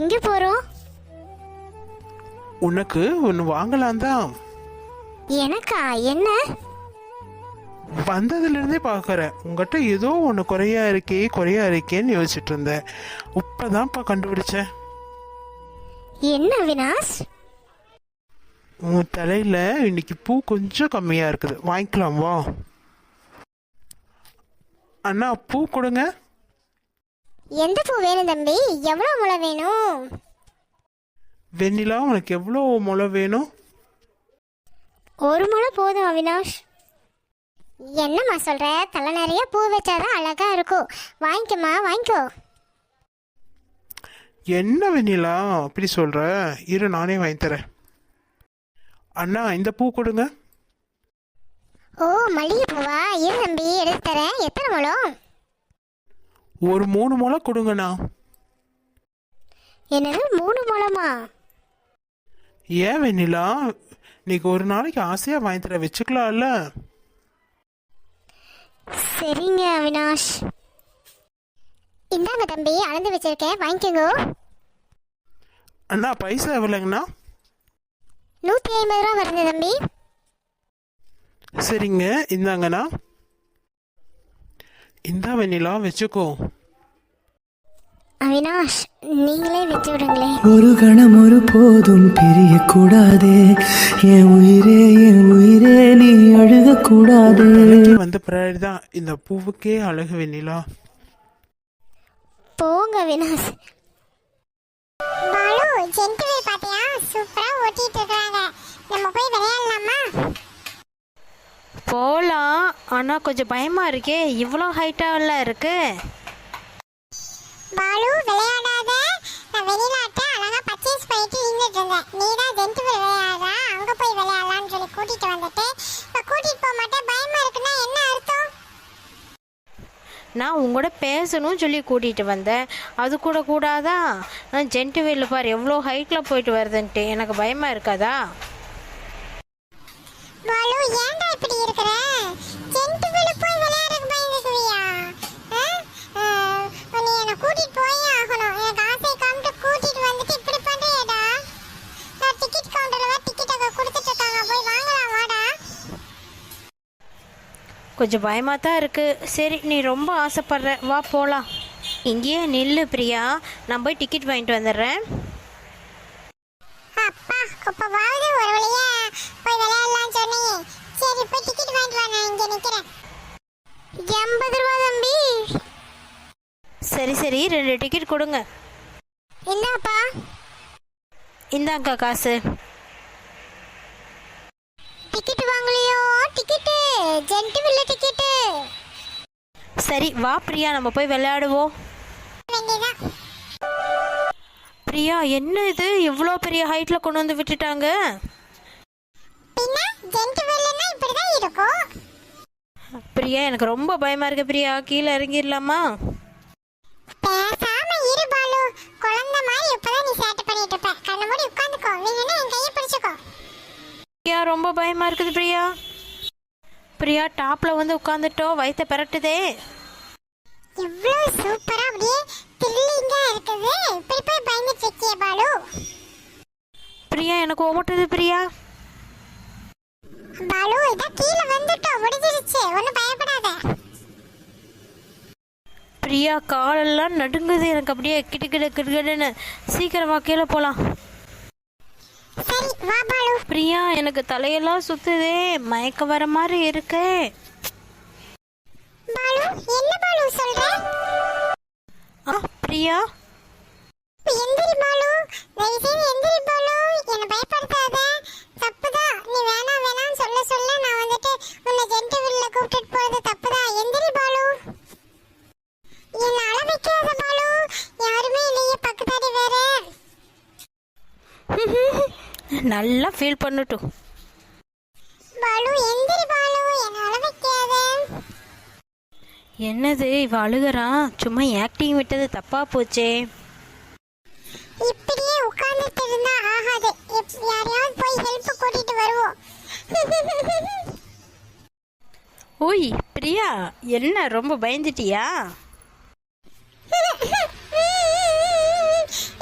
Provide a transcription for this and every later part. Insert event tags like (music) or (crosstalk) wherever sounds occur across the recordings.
எங்க போறோம்? உனக்கு ஒன்று வாங்கலாம் தான் எனக்கா? என்ன? வந்ததுலேருந்தே பார்க்குறேன் உங்ககிட்ட ஏதோ ஒன்று குறையா இருக்கே குறையா இருக்கேன்னு யோசிச்சுட்டு இருந்தேன். இப்போதான்ப்பா கண்டுபிடிச்சேன். என்ன அவினாஷ்? உன் தலையில் இன்னைக்கு பூ கொஞ்சம் கம்மியாக இருக்குது. வாங்கிக்கலாம் வா. அண்ணா பூ கொடுங்க. எந்த பூ வேணும் தம்பி? எவ்வளவு முளை வேணும்? வெண்ணிலா உனக்கு எவ்வளோ முளை வேணும்? ஒரு முளை போதும் அவினாஷ். என்னம்மா சொல்ற? தலை நிறைய பூ வச்சாதான் அழகா இருக்கும். வாங்கிக்கம்மா வாங்கிக்கோ. என்ன வெண்ணிலா அப்படி சொல்கிற இரு நானே வாங்கி தரேன். அண்ணா இந்த பூ கொடுங்க. ஓ மல்லிகை பூவா இரு தம்பி எடுத்து தரேன். எத்தனை முழம் ஒரு மூணு முளை கொடுங்கண்ணா. என்னது மூணு முழமா? ஏன் வெண்ணிலா இன்னைக்கு ஒரு நாளைக்கு ஆசையாக வாங்கி தர வச்சுக்கலாம்ல? சரிங்க அவினாஷ். இந்தாங்க தம்பி அளந்து வச்சிருக்கேன் வாங்கிக்கோங்க. அண்ணா பைசா எவ்வளோங்கண்ணா? நூற்றி ஐம்பது ரூபா வருது தம்பி. சரிங்க இந்தாங்கண்ணா. இந்தா வெண்ணிலா வச்சுக்கோ. அவினாஷ் நீங்களே வச்சு விடுங்களேன். ஒரு கணம் ஒரு போதும் பிரியக்கூடாதே. என் உயிரே என் உயிரே நீ அழுகக்கூடாதே. வந்த பின்னாடி தான் இந்த பூவுக்கே அழகு வெண்ணிலா. போங்க அவினாஷ். பாலு ஜென்டில் பாத்தியா? சூப்பரா ஓட்டிட்டு இருக்காங்க. நம்ம போய் விளையாடலாமா? போகலாம் ஆனால் கொஞ்சம் பயமாக இருக்கே. இவ்வளோ ஹைட்டாகல இருக்கு. பாலு விளையாடாத. நான் வெளிநாட்ட அழகா பர்ச்சேஸ் பண்ணிட்டு நின்றுட்டு இருந்தேன். நீ தான் ஜென்டில் விளையாடுறா. அங்க போய் விளையாடலாம்னு சொல்லி கூட்டிட்டு வந்துட்டு இப்ப கூட்டிட்டு போக மாட்டேன். பயமா இருக்குன்னா என்ன அர்த்தம்? நான் உங்களோட பேசணும்னு சொல்லி கூட்டிகிட்டு வந்தேன். அது கூட கூடாதா? நான் ஜென்ட்டு வெயில் பாரு எவ்வளோ ஹைட்டில் போயிட்டு வருதுன்ட்டு. எனக்கு பயமாக இருக்காதா பாலு ஏன்டா இப்படி இருக்கிற ஜென்டில் போய் விளையாடுறதுக்கு பயந்துக்குவியா ஆ? ஆ, நீ என்னை கூட்டிட்டு போயே ஆகணும் எனக்கு ஆசை காமிட்டு கூட்டிட்டு வந்துட்டு இப்படி பண்றியேடா நான் டிக்கெட் கவுண்டர்ல டிக்கெட் அங்க கொடுத்துட்டு இருக்காங்க போய் வாங்கலாம் வாடா கொஞ்சம் பயமாக தான் இருக்குது சரி நீ ரொம்ப ஆசைப்படுற. வா போகலாம் இங்கேயே நில்லு பிரியா. நான் போய் டிக்கெட் வாங்கிட்டு வந்துடுறேன். அப்பா இப்பவாவது ஒரு வழியா. போய் விளையாடலாம் சொன்னி. சரி போய் டிக்கெட் வாங்கிட்டு வா நான் இங்க நிக்கிறேன். எண்பது ரூபா தம்பி. சரி சரி ரெண்டு டிக்கெட் கொடுங்க. என்னப்பா இந்தாங்க காசு. டிக்கெட் டிக்கெட்டு ஜென்ட் வில்ல டிக்கெட்டு சரி வா பிரியா. நம்ம போய் விளையாடுவோம். பிரியா என்ன இது? இவ்வளோ பெரிய ஹைட்டில் கொண்டு வந்து விட்டுட்டாங்க. பிரியா எனக்கு ரொம்ப பயமாக இருக்கு பிரியா. கீழே இறங்கிடலாமா? பேசாம இரு பாலு. குழந்தை மாதிரி இப்பதான் நீ சேட்டை பண்ணிட்டு இருப்ப. கண்ண மூடி உட்காந்துக்கோ. வேணும்னா என் கையை பிடிச்சுக்கோ. பிரியா ரொம்ப பயமா இருக்குது பிரியா. பிரியா டாப்ல வந்து உட்காந்துட்டோம் வயித்தை பெரட்டுதே. எவ்வளவு சூப்பரா அப்படியே த்ரில்லிங்கா இருக்குது. இப்படி போய் பயந்துட்டு இருக்கியே பாலு. பிரியா எனக்கு ஓட்டுது பிரியா. பாலு இதான் கீழே வந்துட்டோம். முடிஞ்சிருச்சு. ஒன்றும் பயப்படாத. பிரியா காலெல்லாம் நடுங்குது. எனக்கு அப்படியே கிட்டு கிட்டு கிட்டுன்னு சீக்கிரமா கீழே போலாம். பிரியா எனக்கு தலையெல்லாம் சுத்துதே. மயக்க வர மாதிரி இருக்கே. பாலு என்ன பாலு சொல்ற? ஆ பிரியா. எந்திரி பாலு. தயவு செய்து எந்திரி பாலு. என்ன பயப்படுத்தாத. தப்புதான் நீ வேணாம் வேணாம்னு சொல்ல சொல்ல நான் வந்துட்டு உன்னை ஜென்டவில்ல கூப்பிட்டுட்டு போறது தப்புதான் எந்திரி பாலு. என்ன அழ வைக்காத பாலு. யாருமே இல்லையே பக்கத்தாடி வேற. (laughs) நல்லா ஃபீல் பண்ணட்டும். பாலு எந்திரி பாலு என்ன என்னது இவ அழுகுறான் சும்மா ஆக்டிங் விட்டது தப்பா போச்சே. இப்படியே உட்கார்ந்துட்டு இருந்தா ஆகாது. யாரையாவது போய் ஹெல்ப் கூட்டிட்டு வருவோம். ஓய் பிரியா என்ன ரொம்ப பயந்துட்டியா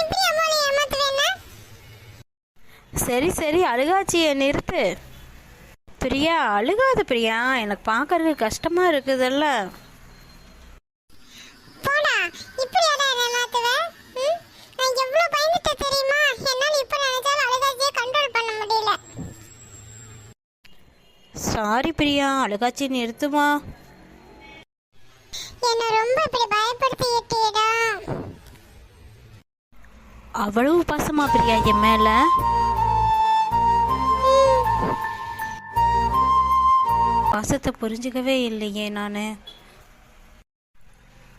இப்படியா போல சரி சரி அழுகாச்சியை நிறுத்து பிரியா அழுகாத பிரியா. எனக்கு பார்க்கறதுக்கு கஷ்டமா இருக்குதுல்ல. போடா இப்படியாடா ம்? நான் எவ்வளவு பயந்துட்டேன் தெரியுமா? என்னால இப்ப நினைச்சாலும் அழுகாச்சியை கண்ட்ரோல் பண்ண முடியல. சாரி பிரியா அழுகாச்சி நிறுத்துமா? என்ன ரொம்ப இப்படி பயப்படுத்திட்டேடா. அவ்வளவு பாசமா பிரியா என் மேல? பாசத்தை புரிஞ்சுக்கவே இல்லையே நான்.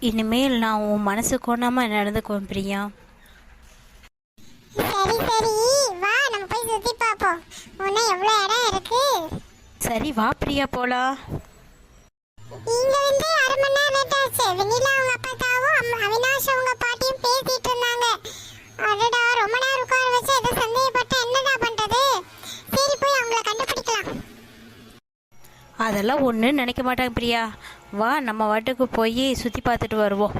இனிமேல் நான் உன் மனசு கோணாம நடந்துக்குவேன் பிரியா. சரி சரி. வா நம்ம போய் சுத்தி பாப்போம் இன்னும் எவ்வளவு இடம் இருக்கு? சரி வா பிரியா போலாம் இங்க வந்து அரை மணி நேரம் லேட் ஆச்சு. வெண்ணிலா அவங்க அப்பாத்தாவும் அம்மா அவினாஷ் அவங்க பாட்டியும் பேசிட்டு இருந்தாங்க. அடடா ரொம்ப நேரம் உட்கார வச்சு ஏதோ சந்தேகப்பட்ட அதெல்லாம் ஒன்றும் நினைக்க மாட்டாங்க பிரியா. வா நம்ம வாட்டுக்கு போய் சுற்றி பார்த்துட்டு வருவோம்.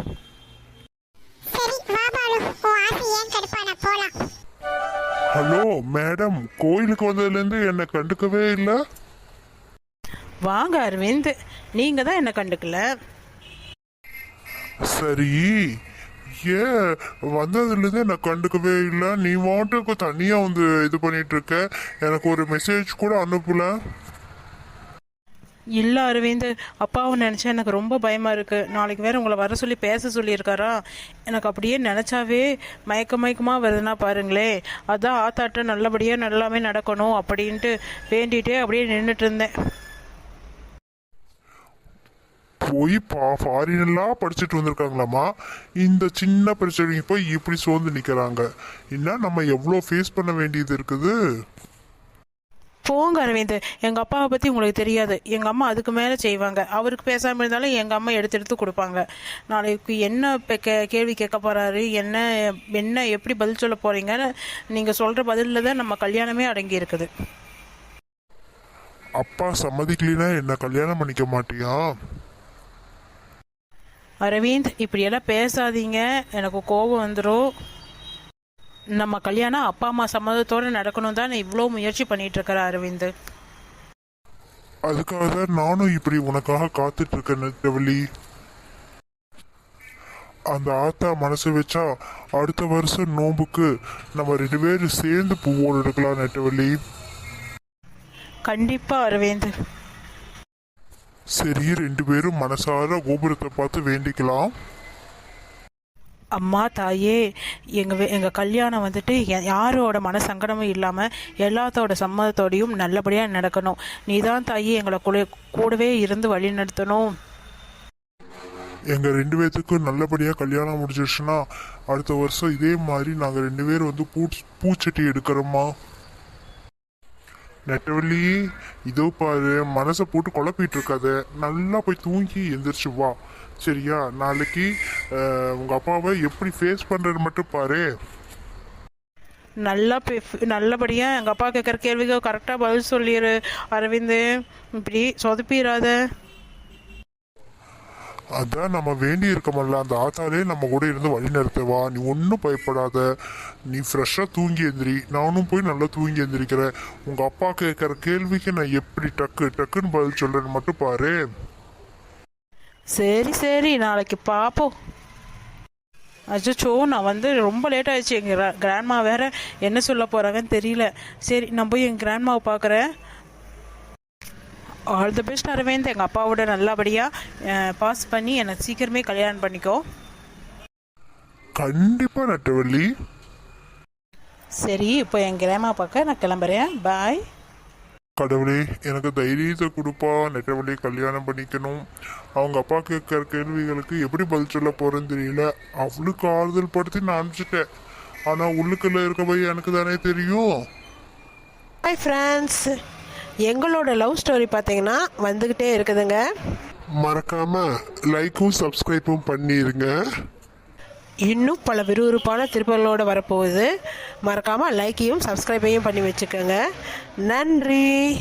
சரி வா பாலு. உன் ஆசை ஏன் கடுப்பான போலாம். ஹலோ மேடம் கோயிலுக்கு வந்ததுலேருந்து என்னை கண்டுக்கவே இல்லை. வாங்க அரவிந்த். நீங்க தான் என்ன கண்டுக்கல. சரி. ஏன்? வந்ததுலேருந்து என்னை கண்டுக்கவே இல்லை. நீ மாட்டுக்கு தனியாக வந்து இது பண்ணிட்டு இருக்க. எனக்கு ஒரு மெசேஜ் கூட அனுப்பல. இல்லை அரவிந்த் அப்பாவை நினச்சா எனக்கு ரொம்ப பயமாக இருக்குது நாளைக்கு வேறு உங்களை வர சொல்லி பேச சொல்லியிருக்காரா? எனக்கு அப்படியே நினச்சாவே மயக்க மயக்கமாக வருதுன்னா பாருங்களே. அதான் ஆத்தாட்ட நல்லபடியாக நல்லாமே நடக்கணும் அப்படின்ட்டு வேண்டிகிட்டே அப்படியே நின்றுட்டு இருந்தேன். போய் பா ஃபாரினெல்லாம் படிச்சுட்டு வந்திருக்காங்களாம்மா? இந்த சின்ன பிரச்சனைக்கு போய் இப்படி சோர்ந்து நிற்கிறாங்க என்ன நம்ம எவ்வளோ ஃபேஸ் பண்ண வேண்டியது இருக்குது? போங்க அரவிந்த். எங்க அப்பாவை பத்தி உங்களுக்கு தெரியாது. எங்க அம்மா அதுக்கு மேல செய்வாங்க. அவருக்கு பேசாம இருந்தாலும் எங்க அம்மா எடுத்து எடுத்து கொடுப்பாங்க. நாளைக்கு என்ன இப்ப கே- கேள்வி கேட்க போறாரு? என்ன என்ன எப்படி பதில் சொல்ல போறீங்கன்னு நீங்க சொல்ற பதில்ல தான் நம்ம கல்யாணமே அடங்கி இருக்குது. அப்பா சம்மதிக்கலைன்னா என்ன? கல்யாணம் பண்ணிக்க மாட்டியா? அரவிந்த் இப்படியெல்லாம் பேசாதீங்க. எனக்கு கோபம் வந்துடும் நம்ம கல்யாணம் அப்பா அம்மா சம்மதத்தோடு நடக்கணும் தான் இவ்வளோ முயற்சி பண்ணிட்டு இருக்கிற அரவிந்த். அதுக்காக தான் நானும் இப்படி உனக்காக காத்துட்டு இருக்கேன் நெட்டவழி அந்த ஆத்தா மனசு வச்சா அடுத்த வருஷம் நோம்புக்கு நம்ம ரெண்டு பேரும் சேர்ந்து பூவோடு எடுக்கலாம் நெட்டவழி கண்டிப்பா அரவிந்த். சரி ரெண்டு பேரும் மனசார கோபுரத்தை பார்த்து வேண்டிக்கலாம். அம்மா தாயே எங்கள் எங்கள் கல்யாணம் வந்துட்டு யாரோட மன சங்கடமும் இல்லாமல் எல்லாத்தோட சம்மதத்தோடையும் நல்லபடியாக நடக்கணும். நீ தான் தாயே எங்களை கூட கூடவே இருந்து வழி நடத்தணும். எங்கள் ரெண்டு பேர்த்துக்கும் நல்லபடியாக கல்யாணம் முடிஞ்சிருச்சுன்னா அடுத்த வருஷம் இதே மாதிரி நாங்கள் ரெண்டு பேரும் வந்து பூ பூச்சட்டி எடுக்கிறோமா நெட்டவள்ளி இதோ பாரு மனசை போட்டு குழப்பிட்டு இருக்காத நல்லா போய் தூங்கி எந்திரிச்சு வா. சரியா? நாளைக்கு உங்கள் அப்பாவை எப்படி ஃபேஸ் பண்ணுறது மட்டும் பாரு. நல்லா பே- நல்லபடியாக எங்கள் அப்பா கேட்குற கேள்விக்கு கரெக்டாக பதில் சொல்லிடு அரவிந்த். இப்படி சொதப்பிடாத அதான் நம்ம வேண்டி இருக்கமல்ல அந்த ஆத்தாலே நம்ம கூட இருந்து வழி நடத்துவா. நீ ஒன்றும் பயப்படாத. நீ ஃப்ரெஷ்ஷாக தூங்கி எந்திரி. நானும் போய் நல்லா தூங்கி எந்திரிக்கிறேன். உங்கள் அப்பா கேட்குற கேள்விக்கு நான் எப்படி டக்கு டக்குன்னு பதில் சொல்கிறேன்னு மட்டும் பாரு. சரி சரி. நாளைக்கு பார்ப்போம் அச்சோ நான் வந்து ரொம்ப லேட் ஆயிடுச்சு. எங்கள் கிராண்ட்மா வேற என்ன சொல்ல போகிறாங்கன்னு தெரியல. சரி நான் போய் எங்கள் கிராண்ட்மாவை பார்க்குறேன். ஆல் தி பெஸ்ட் அரவிந்த் எங்கள் அப்பாவோட நல்லபடியாக பாஸ் பண்ணி என்னை சீக்கிரமே கல்யாணம் பண்ணிக்கோ. கண்டிப்பா நட்டவள்ளி. சரி இப்போ என் கிராண்ட்மா பார்க்க நான் கிளம்புறேன். பாய் கடவுளே எனக்கு தைரியத்தை கொடுப்பா. நெட்டவள்ளி கல்யாணம் பண்ணிக்கணும். அவங்க அப்பா கேட்குற கேள்விகளுக்கு எப்படி பதில் சொல்ல போறேன்னு தெரியல. அவளுக்கு ஆறுதல் படுத்தி நான் அனுப்பிச்சிட்டேன். ஆனா உள்ளுக்குள்ள இருக்க போய் எனக்கு தானே தெரியும். ஹாய் ஃப்ரெண்ட்ஸ் எங்களோட லவ் ஸ்டோரி பார்த்தீங்கன்னா வந்துக்கிட்டே இருக்குதுங்க. மறக்காம லைக்கும் சப்ஸ்கிரைப்பும் பண்ணிருங்க. இன்னும் பல விறுவிறுப்பான திருப்பங்களோடு வரப்போகுது. மறக்காமல் லைக்கையும் சப்ஸ்கிரைபையும் பண்ணி வச்சுக்கோங்க. நன்றி.